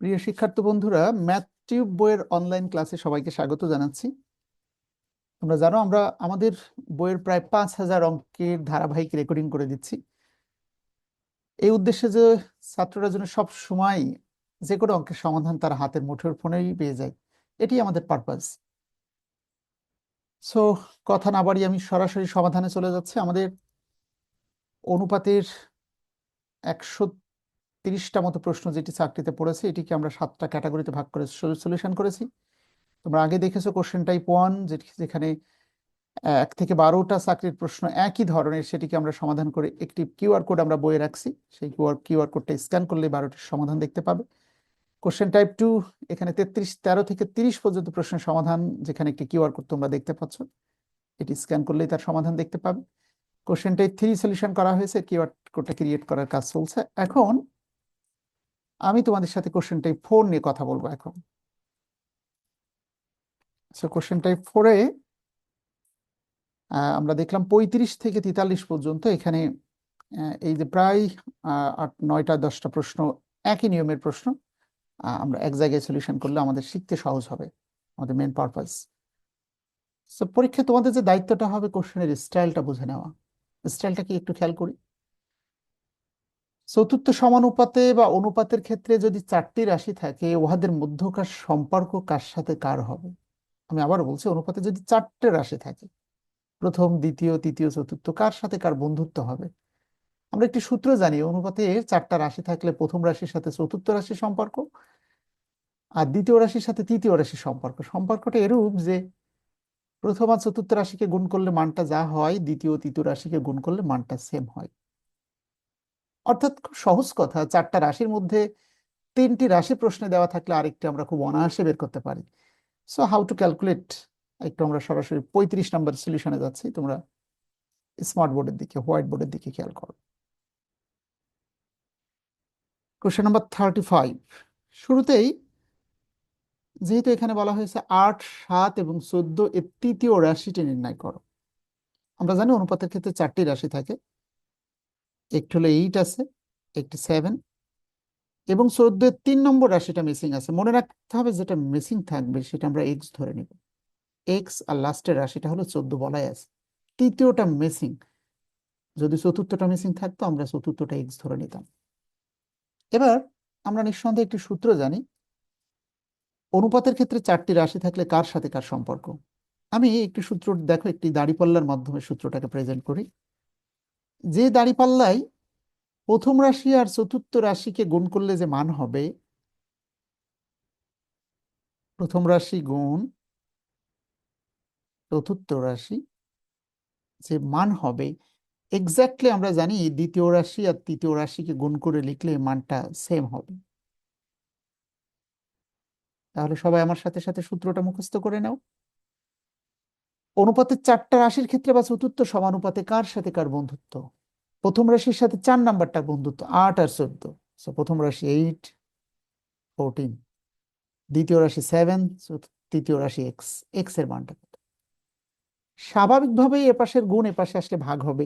প্রিয় শিক্ষার্থী বন্ধুরা ম্যাথ টিউব বইয়ের অনলাইন ক্লাসে সবাইকে স্বাগত জানাচ্ছি। তোমরা জানো, আমরা আমাদের বইয়ের প্রায় পাঁচ হাজার অঙ্কের ধারাবাহিক রেকর্ডিং করে দিচ্ছি। এই উদ্দেশ্যে যে ছাত্ররা যেন সব সময় যে কোনো অঙ্কের সমাধান তার হাতের মুঠোর ফোনেই পেয়ে যায়, এটি আমাদের পারপাস সো কথা না বাড়িয়ে আমি সরাসরি সমাধানে চলে যাচ্ছি। আমাদের অনুপাতের একশো তিরিশটা মতো প্রশ্ন যেটি চাকরিতে পড়েছে, এটিকে আমরা সাতটা ক্যাটাগরিতে ভাগ করে সলিউশন করেছি। তোমরা আগে দেখেছ কোশ্চেন টাইপ ওয়ান যেখানে এক থেকে বারোটা চাকরির প্রশ্ন একই ধরনের, সেটিকে আমরা সমাধান করে একটি কিউআর কোড আমরা বইয়ে রাখছি। সেই কিউআর কিউআর কোডটা স্ক্যান করলে বারোটির সমাধান দেখতে পাবে। কোশ্চেন টাইপ টু, এখানে তেত্রিশ, তেরো থেকে তিরিশ পর্যন্ত প্রশ্নের সমাধান, যেখানে একটি কিউআর কোড তোমরা দেখতে পাচ্ছ। এটি স্ক্যান করলেই তার সমাধান দেখতে পাবে। কোশ্চেন টাইপ থ্রি সলিউশন করা হয়েছে কিউআর কোডটা ক্রিয়েট করার কাজ চলছে। এখন আমি তোমাদের সাথে কোশ্চেন টাইপ ফোর নিয়ে কথা বলব এখন। কোশ্চেন টাইপ ফোরে আমরা দেখলাম পঁয়ত্রিশ থেকে তেতাল্লিশ পর্যন্ত এখানে এই যে প্রায় আট, নয়টা, দশটা প্রশ্ন একই নিয়মের প্রশ্ন আমরা এক জায়গায় সলিউশন করলে আমাদের শিখতে সহজ হবে, আমাদের মেন পারপাস সো পরীক্ষায় তোমাদের যে দায়িত্বটা হবে কোশ্চেনের স্টাইলটা বুঝে নেওয়া। স্টাইলটা কি একটু খেয়াল করি? চতুর্থ সমানুপাতে বা অনুপাতের ক্ষেত্রে যদি চারটি রাশি থাকে, উহাদের মধ্যকার সম্পর্ক কার সাথে কার হবে? আমি আবার বলছি, অনুপাতে যদি চারটে রাশি থাকে, প্রথম, দ্বিতীয়, তৃতীয়, চতুর্থ, কার সাথে কার বন্ধুত্ব হবে? আমরা একটি সূত্র জানি, অনুপাতে চারটা রাশি থাকলে প্রথম রাশির সাথে চতুর্থ রাশির সম্পর্ক আর দ্বিতীয় রাশির সাথে তৃতীয় রাশির সম্পর্ক। সম্পর্কটা এরূপ যে, প্রথম আর চতুর্থ রাশিকে গুণ করলে মানটা যা হয়, দ্বিতীয় তৃতীয় রাশিকে গুণ করলে মানটা সেম হয়। অর্থাৎ খুব সহজ কথা, চারটা রাশির মধ্যে তিনটি রাশি প্রশ্নে দেওয়া থাকলে আরেকটি আমরা খুব অনায়াসে বের করতে পারি। সো হাউ টু ক্যালকুলেট একটু আমরা সরাসরি পঁয়ত্রিশ নম্বর সলিউশনে যাচ্ছি। তোমরা স্মার্ট বোর্ডের দিকে হোয়াইট বোর্ডের দিকে খেয়াল করো। কোশ্চেন নাম্বার থার্টি ফাইভ শুরুতেই যেহেতু এখানে বলা হয়েছে আট, সাত এবং চোদ্দ, এর তৃতীয় রাশিটি নির্ণয় করো। আমরা জানি অনুপাতের ক্ষেত্রে চারটি রাশি থাকে। একটি হলো এইট আছে, একটি সেভেন এবং চোদ্দ এর তিন নম্বর রাশিটা মিসিং আছে। মনে রাখতে হবে যেটা মিসিং থাকবে সেটা আমরা এক্স ধরে নিব। এক্স আর লাস্টের রাশিটা হলো চোদ্দ বলাই আছে। তৃতীয়টা মিসিং যদি চতুর্থটা মিসিং থাকতো, আমরা চতুর্থটা এক্স ধরে নিতাম। এবার আমরা নিঃসন্দেহে একটি সূত্র জানি। অনুপাতের ক্ষেত্রে চারটি রাশি থাকলে কার সাথে কার সম্পর্ক? আমি একটি সূত্র, দেখো, একটি দাড়িপাল্লার মাধ্যমে সূত্রটাকে প্রেজেন্ট করি। যে দাড়িপাল্লায় প্রথম রাশি আর চতুর্থ রাশিকে গুণ করলে যে মান হবে, প্রথম রাশি গুণ চতুর্থ রাশি যে মান হবে এক্স্যাক্টলি আমরা জানি দ্বিতীয় রাশি আর তৃতীয় রাশিকে গুণ করে লিখলে মানটা সেম হবে। তাহলে সবাই আমার সাথে সাথে সূত্রটা মুখস্থ করে নাও। অনুপাতের চারটা রাশির ক্ষেত্রে বা চতুর্থ সমানুপাতে কার সাথে কার বন্ধুত্ব? প্রথম রাশির সাথে চার নাম্বারটা বন্ধুত্ব, আট আর চোদ্দ। প্রথম রাশি এইট ফোরটিন দ্বিতীয় রাশি সেভেন তৃতীয় রাশি এক্স এক্সের মানটা কত? স্বাভাবিকভাবেই এপাশের গুণ এপাশে আসলে ভাগ হবে।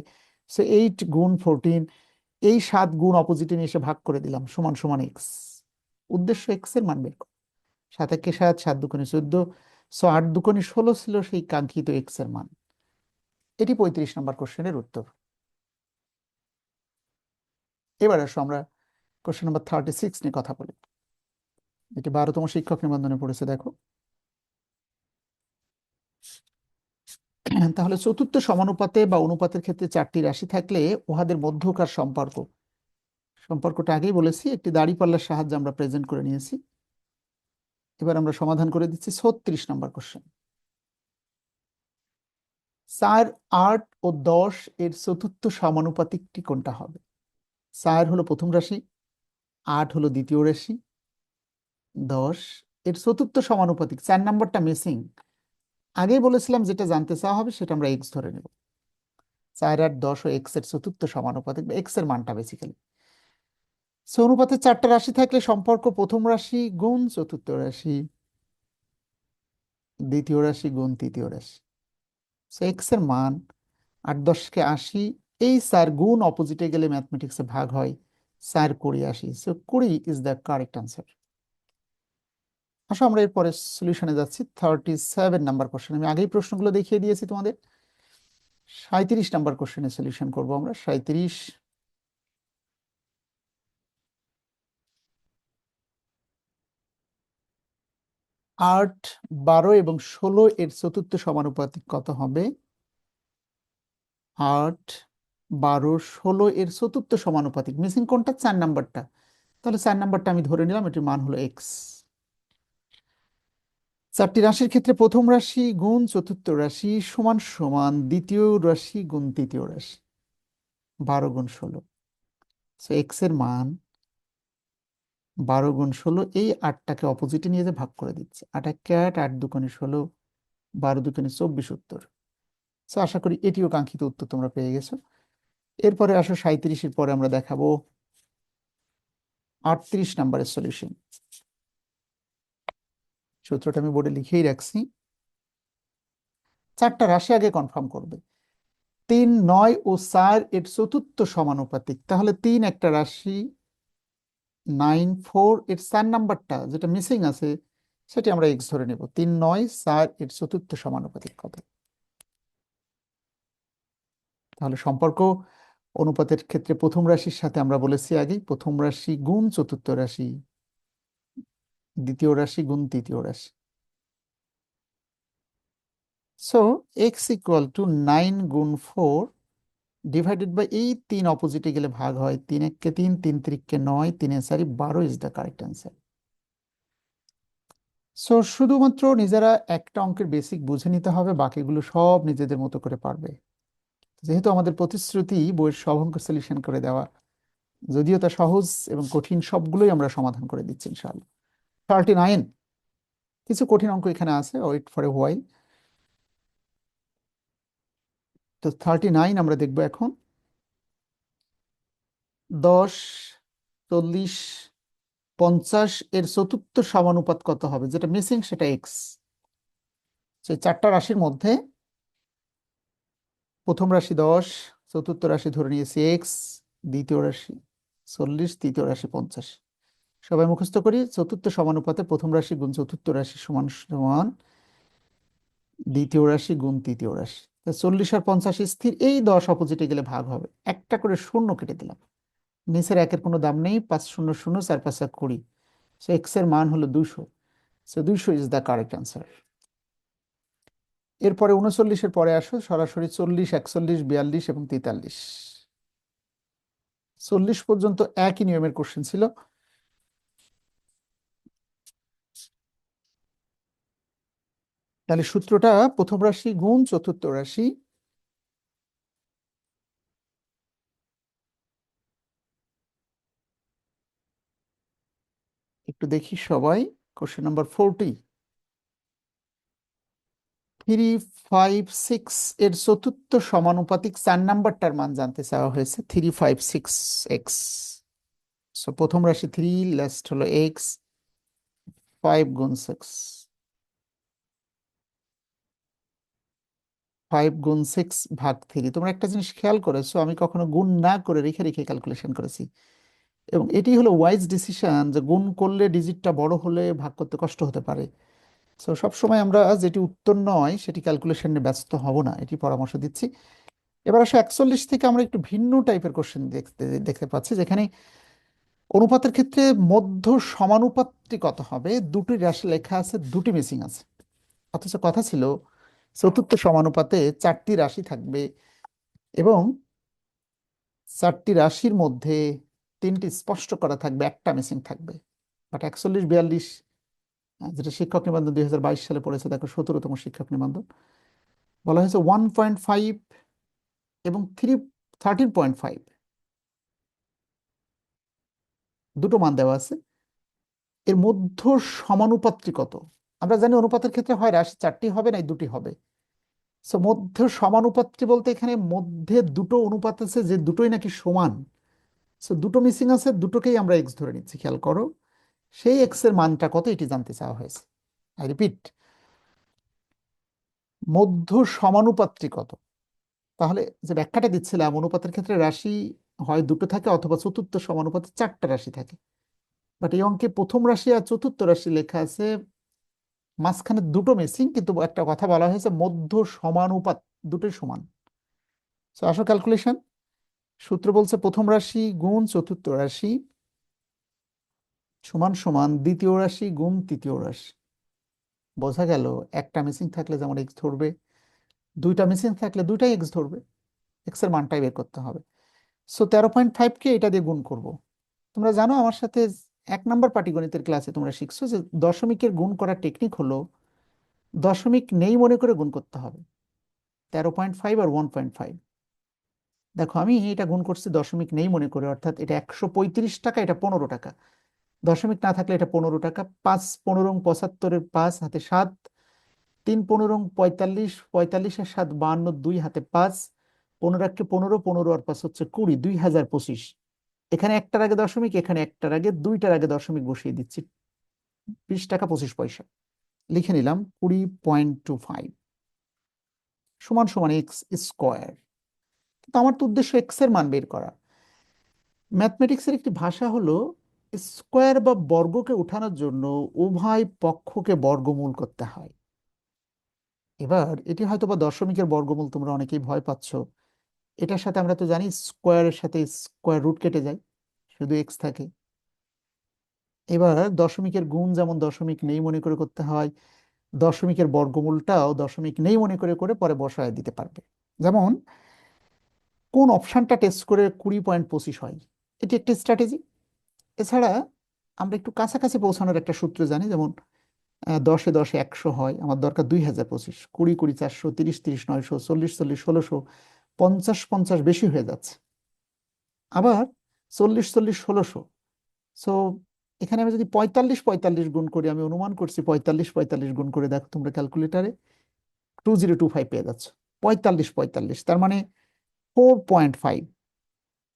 সো এইট গুণ ফোরটিন এই সাত গুণ অপোজিটে নিয়ে এসে ভাগ করে দিলাম, সমান সমান এক্স উদ্দেশ্য এক্সের মান বের কর। সাত একে সাত সাত দুকোনি চোদ্দ সো আট দুকোনি ষোলো ছিল সেই কাঙ্ক্ষিত এক্সের মান। এটি পঁয়ত্রিশ নম্বর কোশ্চেনের উত্তর। এবার আসো আমরা কোশ্চেন নাম্বার থার্টি সিক্স নিয়ে কথা বলি। এটি বারোতম শিক্ষক নিবন্ধনে পড়েছে, দেখো। তাহলে চতুর্থ সমানুপাতে বা অনুপাতের ক্ষেত্রে চারটি রাশি থাকলে উহাদের মধ্যকার সম্পর্ক। সম্পর্কটা আগেই বলেছি, একটি দাড়িপাল্লার সাহায্যে আমরা প্রেজেন্ট করে নিয়েছি। এবার আমরা সমাধান করে দিচ্ছি ছত্রিশ নম্বর কোশ্চেন চার আট ও দশ এর চতুর্থ সমানুপাতিকটি কোনটা হবে? চার হলো প্রথম রাশি, আট হলো দ্বিতীয় রাশি, দশ এর চতুর্থ সমানুপাতিক। চার নাম্বারটা মিসিং আগেই বলেছিলাম যেটা জানতে চাওয়া হবে সেটা আমরা এক্স ধরে নেব। চার আট দশ ও এক্সের চতুর্থ সমানুপাতিক বা এক্সের মানটা বেসিক্যালি সে অনুপাতে চারটা রাশি থাকলে সম্পর্ক প্রথম রাশি গুণ, চতুর্থ রাশি দ্বিতীয় রাশি গুণ, তৃতীয় রাশি। এক্সের মান আট দশকে আশি, এই স্যার গুণ অপোজিটে গেলে ম্যাথমেটিক্সে ভাগ হয় স্যার কুড়ি আসি সো কুড়ি ইজ দ্য কারেক্ট আনসার আসো, আমরা এরপরে সলিউশনে যাচ্ছি। থার্টি সেভেন নাম্বার কোশ্চেন আমি আগেই প্রশ্নগুলো দেখিয়ে দিয়েছি তোমাদের। সাঁত্রিশ নাম্বার কোশ্চেনের সলিউশন করব আমরা। সাঁত্রিশ আট, বারো এবং ষোলো এর চতুর্থ সমানুপাতিক কত হবে? আট, বারো, ষোলো এর চতুর্থ সমানুপাতিক। মিসিং কোনটা চার নাম্বারটা। তাহলে চার নাম্বারটা আমি ধরে নিলাম, এটির মান হলো এক্স চারটি রাশির ক্ষেত্রে প্রথম রাশি গুণ চতুর্থ রাশি সমান সমান দ্বিতীয় রাশি গুণ তৃতীয় রাশি, বারো গুণ ষোলো। এক্সের মান বারো গুণ ষোলো, এই আটটাকে অপোজিটে নিয়ে যে ভাগ করে দিচ্ছে। আট এক আট আট দুকোণে ষোলো, বারো দুকোণে চব্বিশ উত্তর। সো আশা করি এটিও কাঙ্ক্ষিত উত্তর তোমরা পেয়ে গেছো। এরপরে আসো সাঁত্রিশের পরে আমরা দেখাবো আটত্রিশ নাম্বারের সলিউশন সূত্রটা আমি বোর্ডে লিখেই রাখছি। চারটা রাশি আগে কনফার্ম করবে। তিন, নয় ও চার এর চতুর্থ সমানুপাতিক। তাহলে তিন একটা রাশি নাইন ফোর এর চার নাম্বারটা যেটা মিসিং আছে, সেটি আমরা এক্স ধরে নেব। তিন নয়, চার এর চতুর্থ সমানুপাতিক কত? তাহলে সম্পর্ক অনুপাতের ক্ষেত্রে প্রথম রাশির সাথে আমরা বলেছি আগেই, প্রথম রাশি গুণ চতুর্থ রাশি, দ্বিতীয় রাশি গুণ তৃতীয় রাশি। So X equal to nine গুণ ফোর ডিভাইডেড বাই এই তিন অপোজিটে গেলে ভাগ হয় তিন এককে তিন তিন ত্রিককে নয়, তিনে সারি বারো is the correct answer so শুধুমাত্র নিজেরা একটা অঙ্কের বেসিক বুঝে নিতে হবে, বাকিগুলো সব নিজেদের মতো করে পারবে। যেহেতু আমাদের প্রতিশ্রুতি বইয়ের সব অঙ্ক সলিউশন করে দেওয়া, যদিও তা সহজ এবং কঠিন সবগুলোই আমরা সমাধান করে দিচ্ছি ইনশাআল্লাহ। থার্টি নাইন কিছু কঠিন অঙ্ক এখানে আছে ওয়েট ফর এ হোয়াইল তো থার্টি নাইন আমরা দেখব এখন। দশ, চল্লিশ, পঞ্চাশ এর চতুর্থ সমানুপাত কত হবে? যেটা মিসিং সেটা এক্স সেই চারটা রাশির মধ্যে প্রথম রাশি দশ, চতুর্থ রাশি ধরে নিয়েছি এক্স দ্বিতীয় রাশি চল্লিশ, তৃতীয় রাশি পঞ্চাশ। সবাই মুখস্থ করি, চতুর্থ সমানুপাতে প্রথম রাশি গুণ চতুর্থ রাশি সমান সমান দ্বিতীয় রাশি গুণ তৃতীয় রাশি। চল্লিশ আর পঞ্চাশ স্থির, এই দশ অপোজিটে গেলে ভাগ হবে। একটা করে শূন্য কেটে দিলাম। নিচের একের কোনো দাম নেই, পাঁচ শূন্য শূন্য, চার পাঁচ এক কুড়ি। সো এক্সের মান হলো দুশো। সো দুশো ইজ দ্য কারেক্ট অ্যান্সার এরপরে উনচল্লিশের পরে আসো, সরাসরি চল্লিশ, একচল্লিশ, বিয়াল্লিশ এবং তেতাল্লিশ। চল্লিশ পর্যন্ত একই নিয়মের কোশ্চেন ছিল। তাহলে সূত্রটা প্রথম রাশি গুণ চতুর্থ রাশি। একটু দেখি সবাই question number forty three five six এর চতুর্থ সমানুপাতিক চার নাম্বারটার মান জানতে চাওয়া হয়েছে। Three five six X so প্রথম রাশি থ্রি লাস্ট হলো এক্স ফাইভ গুণ সিক্স ফাইভ গুণ সিক্স ভাগ থ্রি তোমরা একটা জিনিস খেয়াল করেছ, আমি কখনো গুণ না করে রেখে রেখে ক্যালকুলেশন করেছি। এবং এটি হলো ওয়াইজ ডিসিশন যে গুণ করলে ডিজিটটা বড় হলে ভাগ করতে কষ্ট হতে পারে। সো সবসময় আমরা যেটি উত্তর নয়, সেটি ক্যালকুলেশনে ব্যস্ত হব না, এটি পরামর্শ দিচ্ছি। এবার আসলে একচল্লিশ থেকে আমরা একটু ভিন্ন টাইপের কোশ্চেন দেখতে দেখতে পাচ্ছি, যেখানে অনুপাতের ক্ষেত্রে মধ্য সমানুপাতটি কত হবে, দুটি রাশি লেখা আছে, দুটি মিসিং আছে। অথচ কথা ছিল চতুর্থ সমানুপাতে চারটি রাশি থাকবে এবং চারটি রাশির মধ্যে তিনটি স্পষ্ট করা থাকবে, একটা মিসিং থাকবে। বাট একচল্লিশ, বিয়াল্লিশ যেটা শিক্ষক নিবন্ধন দুই হাজার বাইশ সালে পড়েছে, দেখো সতেরোতম শিক্ষক নিবন্ধন, বলা হয়েছে ওয়ান পয়েন্ট ফাইভ এবং থ্রি থার্টিন পয়েন্ট ফাইভ দুটো মান দেওয়া আছে। এর মধ্য সমানুপাতটি কত আমরা জানি অনুপাতের ক্ষেত্রে হয় রাশি চারটি হবে না দুটি হবে। সো মধ্য সমানুপাত্রী বলতে এখানে মধ্যে দুটো অনুপাত আছে, যে দুটোই নাকি সমান। সো দুটো মিসিং আছে, দুটোকেই আমরা এক্স ধরে নিচ্ছি, খেয়াল করো। সেই এক্সের মানটা কত, এটি জানতে চাওয়া হয়েছে। আই রিপিট মধ্য সমানুপাত্রী কত? তাহলে যে ব্যাখ্যাটা দিচ্ছিলাম, অনুপাতের ক্ষেত্রে রাশি হয় দুটো থাকে, অথবা চতুর্থ সমানুপাতে চারটা রাশি থাকে। বাট এই অঙ্কে প্রথম রাশি আর চতুর্থ রাশি লেখা আছে মাঝখানে দুটো মিসিং কিন্তু একটা কথা বলা হয়েছে, মধ্য সমানুপাত, দুটোই সমান। তো আসো ক্যালকুলেশন সূত্র বলছে প্রথম রাশি গুণ চতুর্থ রাশি সমান সমান দ্বিতীয় রাশি গুণ তৃতীয় রাশি। বোঝা গেল, একটা মিসিং থাকলে যেমন এক্স ধরবে, দুইটা মিসিং থাকলে দুইটাই এক্স ধরবে এক্সের মানটাই বের করতে হবে। সো তেরো পয়েন্ট ফাইভকে এটা দিয়ে গুণ করব। তোমরা জানো আমার সাথে এক নম্বর পাটিগণিতের ক্লাসে তোমরা শিখছো যে দশমিকের গুণ করার টেকনিক হলো দশমিক নেই মনে করে গুণ করতে হবে। তেরো পয়েন্ট ফাইভ আর ওয়ান পয়েন্ট ফাইভ দেখো, আমি এটা গুণ করছি দশমিক নেই মনে করে, অর্থাৎ এটা একশো পঁয়ত্রিশ টাকা, এটা পনেরো টাকা। দশমিক না থাকলে এটা পনেরো টাকা। পাঁচ পনেরো পঁচাত্তরের পাঁচ হাতে সাত, তিন পনেরো পঁয়তাল্লিশ পঁয়তাল্লিশের সাত বাহান্ন দুই হাতে পাঁচ, পনেরো এককে পনেরো পনেরো আর পাঁচ হচ্ছে কুড়ি, দুই হাজার পঁচিশ। এখানে একটার আগে দশমিক, এখানে একটার আগে, দুইটার আগে দশমিক বসিয়ে দিচ্ছি। বিশ টাকা পঁচিশ পয়সা। লিখে নিলাম কুড়ি পয়েন্ট টু ফাইভ। সমান সমান এক্স স্কোয়ার। কিন্তু আমার তো উদ্দেশ্য এক্সের মান বের করা। ম্যাথমেটিক্সের একটি ভাষা হলো স্কোয়ার বা বর্গকে উঠানোর জন্য উভয় পক্ষকে বর্গমূল করতে হয়। এবার এটি হয়তো বা দশমিকের বর্গমূল তোমরা অনেকেই ভয় পাচ্ছ। এটার সাথে আমরা তো জানি স্কোয়ারের সাথে স্কোয়ার রুট কেটে যায়, শুধু এক্স থাকে। এবার দশমিকের গুণ যেমন দশমিক নেই মনে করে করতে হয়, দশমিকের বর্গমূলটাও দশমিক নেই মনে করে করে পরে বসায় দিতে পারবে। যেমন, কোন অপশানটা টেস্ট করে কুড়ি পয়েন্ট পঁচিশ হয়, এটি একটি স্ট্র্যাটেজি এছাড়া আমরা একটু কাছাকাছি পৌঁছানোর একটা সূত্র জানি, যেমন দশে দশে একশো হয়, আমার দরকার দুই হাজার পঁচিশ, কুড়ি কুড়ি চারশো, তিরিশ তিরিশ নয়শো, চল্লিশ চল্লিশ ষোলোশো পঞ্চাশ পঞ্চাশ বেশি হয়ে যাচ্ছে। আবার চল্লিশ চল্লিশ ষোলোশো। সো এখানে আমি যদি পঁয়তাল্লিশ পঁয়তাল্লিশ গুণ করি, আমি অনুমান করছি পঁয়তাল্লিশ পঁয়তাল্লিশ গুণ করে দেখো তোমরা ক্যালকুলেটারে টু জিরো টু ফাইভ পেয়ে যাচ্ছ। পঁয়তাল্লিশ পঁয়তাল্লিশ, তার মানে ফোর পয়েন্ট ফাইভ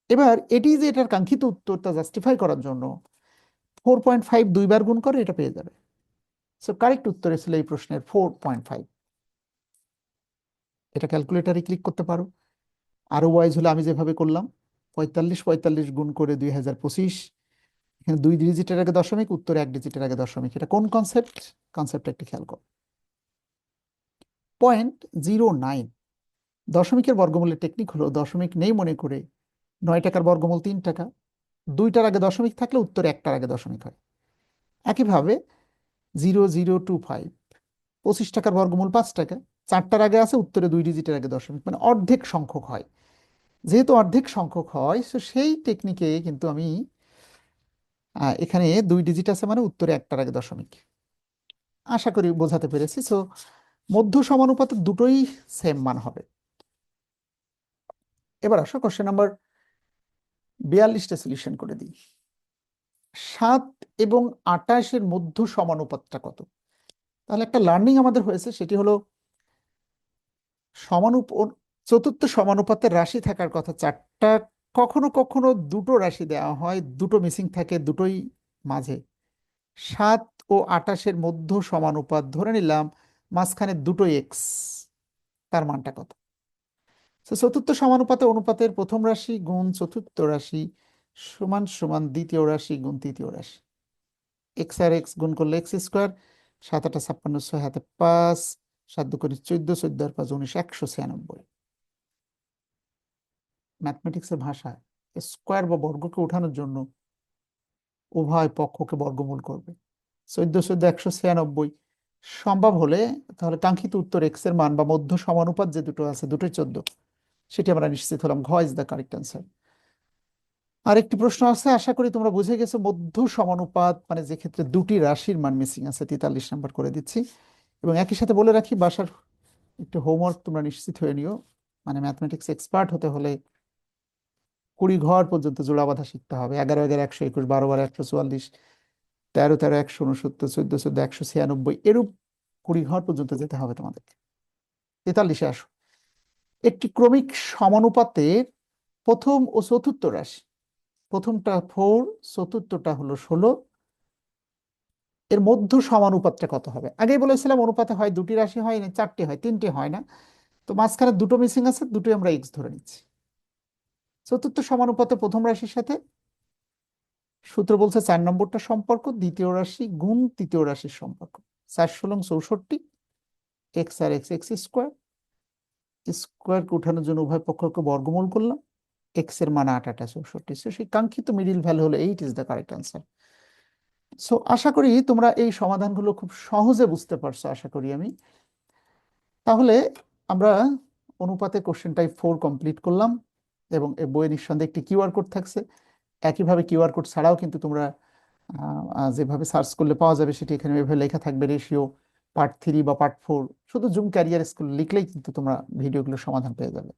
এবার এটি যে এটার কাঙ্ক্ষিত উত্তরটা জাস্টিফাই করার জন্য ফোর পয়েন্ট ফাইভ দুইবার গুণ করে এটা পেয়ে যাবে। সো কারেক্ট উত্তর ছিল এই প্রশ্নের ফোর পয়েন্ট ফাইভ এটা ক্যালকুলেটারে ক্লিক করতে পারো। আরও ওয়াইজ হলে আমি যেভাবে করলাম, পঁয়তাল্লিশ পঁয়তাল্লিশ গুণ করে দুই হাজার পঁচিশ, এখানে দুই ডিজিটের আগে দশমিক, উত্তরে এক ডিজিটের আগে দশমিক। এটা কোন কনসেপ্ট কনসেপ্ট একটি খেয়াল কর। পয়েন্ট জিরো নাইন দশমিকের বর্গমূলের টেকনিক হলো দশমিক নেই মনে করে নয় টাকার বর্গমূল তিন টাকা, দুইটার আগে দশমিক থাকলে উত্তরে একটার আগে দশমিক হয়। একইভাবে জিরো জিরো টু ফাইভ পঁচিশ টাকার বর্গমূল পাঁচ টাকা চারটার আগে আছে, উত্তরে দুই ডিজিটের আগে দশমিক মানে অর্ধেক সংখ্যক হয়। যেহেতু অর্ধেক সংখ্যক হয় তো সেই টেকনিকে কিন্তু আমি এখানে দুই ডিজিট আছে মানে উত্তরে একটার আগে দশমিক আশা করি বোঝাতে পেরেছি। সো মধ্য সমানুপাতে দুটোই সেম মান হবে। এবার আসো কোশ্চেন নাম্বার বিয়াল্লিশটা সলিউশন করে দিই। সাত এবং আটাশের মধ্য সমানুপাতটা কত? তাহলে একটা লার্নিং আমাদের হয়েছে, সেটি হলো সমানুপ চতুর্থ সমানুপাতের রাশি থাকার কথা চারটা কখনো কখনো দুটো রাশি দেওয়া হয়, দুটো মিসিং থাকে, দুটোই মাঝে। সাত ও আটাশের মধ্য সমানুপাত ধরে নিলাম, মাঝখানে দুটোই এক্স তার মানটা কত? চতুর্থ সমানুপাতে অনুপাতের প্রথম রাশি গুণ চতুর্থ রাশি সমান সমান দ্বিতীয় রাশি গুণ তৃতীয় রাশি। এক্স আর এক্স গুণ করলে এক্স স্কোয়ার সাত আটা ছাপ্পান্ন, ছয় হাতে পাঁচ সাত চোদ্দ চোদ্দ আর পাঁচ, উনিশ, একশো ছিয়ানব্বই। ম্যাথমেটিক্সের ভাষায় স্কোয়ার বা বর্গকে ওঠানোর জন্য উভয় পক্ষকে বর্গমূল করবে। চোদ্দ চোদ্দ, একশো ছিয়ানব্বই সম্ভব হলে তাহলে কাঙ্ক্ষিত উত্তর এক্সের মান বা মধ্য সমানুপাত যে দুটো আছে, দুটোই চোদ্দ। সেটি আমরা নিশ্চিত হলাম ঘ ইজ দ্য কারেক্ট অ্যান্সার আরেকটি প্রশ্ন আছে, আশা করি তোমরা বুঝে গেছো, মধ্য সমানুপাত মানে যে ক্ষেত্রে দুটি রাশির মান মিসিং আছে, তেতাল্লিশ নাম্বার করে দিচ্ছি। এবং একই সাথে বলে রাখি, বাসার একটু হোমওয়ার্ক তোমরা নিশ্চিত হয়ে নিও। মানে ম্যাথমেটিক্স এক্সপার্ট হতে হলে কুড়ি ঘর পর্যন্ত জোড়া বাঁধা শিখতে হবে। এগারো এগারো একশো একুশ, বারো বারো একশো চুয়াল্লিশ, তেরো তেরো একশো উনসত্তর চোদ্দ চোদ্দ একশো ছিয়ানব্বই, এরূপ কুড়ি ঘর পর্যন্ত যেতে হবে তোমাদেরকে। তেতাল্লিশে আসো। একটি ক্রমিক সমানুপাতের প্রথম ও চতুর্থ রাশি। প্রথমটা ফোর চতুর্থটা হলো ষোলো এর মধ্য সমানুপাতটা কত হবে? আগেই বলেছিলাম অনুপাতে হয়, দুটি রাশি হয় না চারটি হয়, তিনটি হয় না। তো মাঝখানে দুটো মিসিং আছে, দুটোই আমরা এক্স ধরে নিচ্ছি। চতুর্থ সমানুপাতে প্রথম রাশির সাথে সূত্র বলছে চার নম্বরটা সম্পর্ক, দ্বিতীয় রাশি গুণ তৃতীয় রাশির সম্পর্ক। চার ষোলং চৌষট্টি এক্স আর এক্স এক্স স্কোয়ার স্কোয়ারকে উঠানোর জন্য উভয় পক্ষকে বর্গমূল করলাম এক্সের মান আট আটা চৌষট্টি। সেই কাঙ্ক্ষিত মিডিল ভ্যালু হলো eight is the correct answer so আশা করি তোমরা এই সমাধানগুলো খুব সহজে বুঝতে পারছ, আশা করি আমি। তাহলে আমরা অনুপাতে কোশ্চেন টাইপ ফোর কমপ্লিট করলাম এবং এই বইয়ে নিঃসন্দেহে একটি কিউআর কোড থাকছে। একইভাবে কিউআর কোড ছাড়াও কিন্তু তোমরা যেভাবে সার্চ করলে পাওয়া যাবে সেটি এখানে এভাবে লেখা থাকবে রেশিও পার্ট থ্রি বা পার্ট ফোর শুধু জুম ক্যারিয়ার স্কুল লিখলেই কিন্তু তোমরা ভিডিওগুলো সমাধান পেয়ে যাবে।